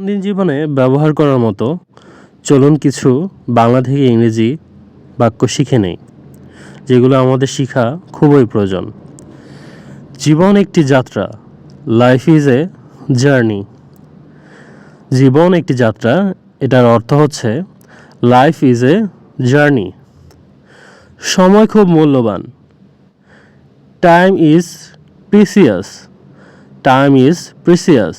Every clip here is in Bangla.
দৈনন্দিন জীবনে ব্যবহার করার মতো চলুন কিছু বাংলা থেকে ইংরেজি বাক্য শিখে নেই, যেগুলো আমাদের শেখা খুবই প্রয়োজন। জীবন একটি যাত্রা লাইফ ইজ এ জার্নি জীবন একটি যাত্রা, এটার অর্থ হচ্ছে লাইফ ইজ এ জার্নি সময় খুব মূল্যবান। Time is precious time is precious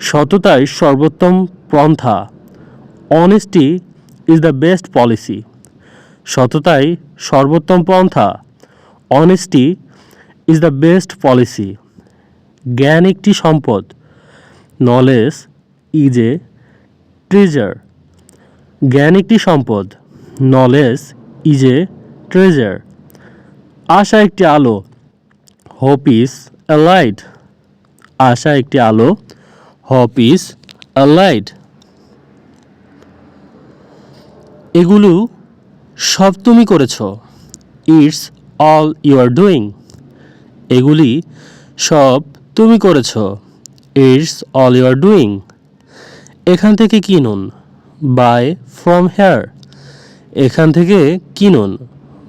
সততাই সর্বোত্তম পন্থা। Honesty is the best policy সততাই সর্বোত্তম পন্থা। Honesty is the best policy জ্ঞান একটি সম্পদ। নলেজ ইজ এ ট্রেজার জ্ঞান একটি সম্পদ। নলেজ ইজ এ ট্রেজার আশা একটি আলো। হোপ ইজ এ লাইট আশা একটি আলো। Hope is light. এগুলো সব তুমি করেছ। It's all you are doing. এগুলি সব তুমি করেছ। It's all you are doing. এখান থেকে কিনুন বাই ফ্রম হেয়ার। এখান থেকে কিনুন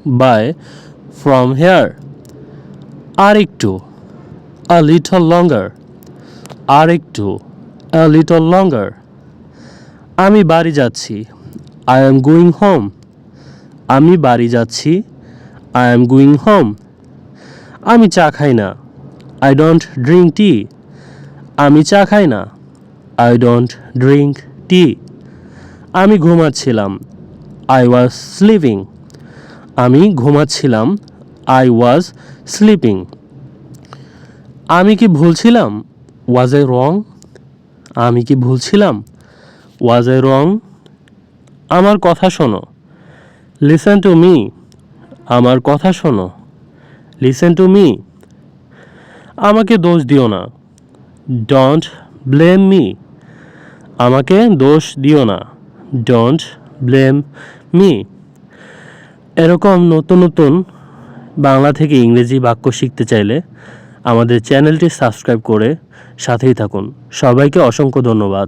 বাই ফ্রম হেয়ার। আর একটু আ লিটল লঙ্গার। আর একটু আ লিটল লঙ্গার আমি বাড়ি যাচ্ছি। আই এম গোয়িং হোম আমি বাড়ি যাচ্ছি। আই এম গোয়িং হোম আমি চা খাই না। আই ডোন্ট ড্রিঙ্ক টি আমি চা খাই না। আই ডোন্ট ড্রিঙ্ক টি আমি ঘুমাচ্ছিলাম। আই ওয়াজ স্লিপিং আমি ঘুমাচ্ছিলাম। আই ওয়াজ স্লিপিং আমি কি ভুলছিলাম ওয়াজ আই রং আমি কি ভুলছিলাম? ওয়াজ আই রং আমার কথা শোনো। লিসেন টু মি আমার কথা শোনো। লিসেন টু মি আমাকে দোষ দিও না। ডোন্ট ব্লেম মি আমাকে দোষ দিও না। ডোন্ট ব্লেম মি এরকম নতুন নতুন বাংলা থেকে ইংরেজি বাক্য শিখতে চাইলে আমাদের চ্যানেলটি সাবস্ক্রাইব করে সাথেই থাকুন। সবাইকে অসংখ্য ধন্যবাদ।